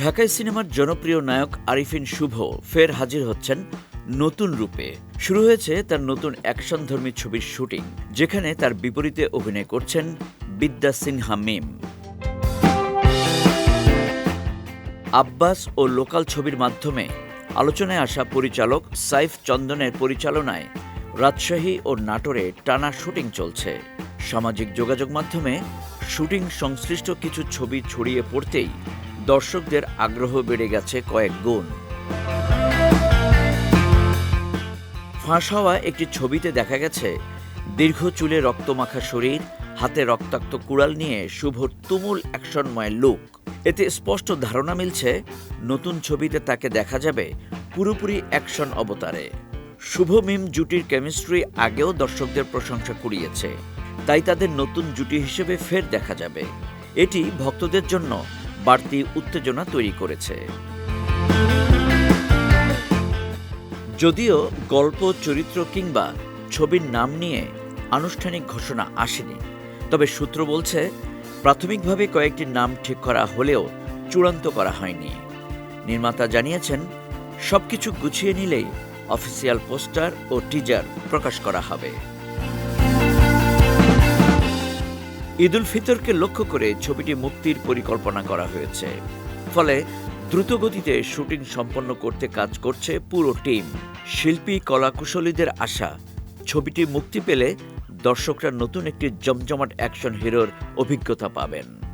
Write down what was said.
ঢাকায় সিনেমার জনপ্রিয় নায়ক আরিফিন শুভ ফের হাজির হচ্ছেন নতুন রূপে। শুরু হয়েছে তার নতুন অ্যাকশনধর্মী ছবির শুটিং, যেখানে তার বিপরীতে অভিনয় করছেন বিদ্যা সিনহা মিম। আব্বাস ও লোকাল ছবির মাধ্যমে আলোচনায় আসা পরিচালক সাইফ চন্দনের পরিচালনায় রাজশাহী ও নাটোরে টানা শুটিং চলছে। সামাজিক যোগাযোগ মাধ্যমে শুটিং সংশ্লিষ্ট কিছু ছবি ছড়িয়ে পড়তেই দর্শকদের আগ্রহ বেড়ে গেছে কয়েক গুণ। ফাঁস হওয়া একটি ছবিতে দেখা গেছে, দীর্ঘ চুলে রক্তমাখা শরীর, হাতে রক্তাক্ত কুড়াল নিয়ে শুভর তুমুল অ্যাকশনময় লুক। এতে স্পষ্ট ধারণা মিলছে, নতুন ছবিতে তাকে দেখা যাবে পুরোপুরি অ্যাকশন অবতারে। শুভ মিম জুটির কেমিস্ট্রি আগেও দর্শকদের প্রশংসা কুড়িয়েছে, তাই তাদের নতুন জুটি হিসেবে ফের দেখা যাবে। এটি ভক্তদের জন্য বাড়তি উত্তেজনা তৈরি করেছে। যদিও গল্প, চরিত্র কিংবা ছবির নাম নিয়ে আনুষ্ঠানিক ঘোষণা আসেনি, তবে সূত্র বলছে, প্রাথমিকভাবে কয়েকটি নাম ঠিক করা হলেও চূড়ান্ত করা হয়নি। নির্মাতা জানিয়েছেন, সবকিছু গুছিয়ে নিলেই অফিসিয়াল পোস্টার ও টিজার প্রকাশ করা হবে। ঈদুল ফিতরকে লক্ষ্য করে ছবিটি মুক্তির পরিকল্পনা করা হয়েছে। ফলে দ্রুতগতিতে শুটিং সম্পন্ন করতে কাজ করছে পুরো টিম। শিল্পী, কলাকুশলীদের আশা, ছবিটি মুক্তি পেলে দর্শকরা নতুন একটি জমজমাট অ্যাকশন হিরোর অভিজ্ঞতা পাবেন।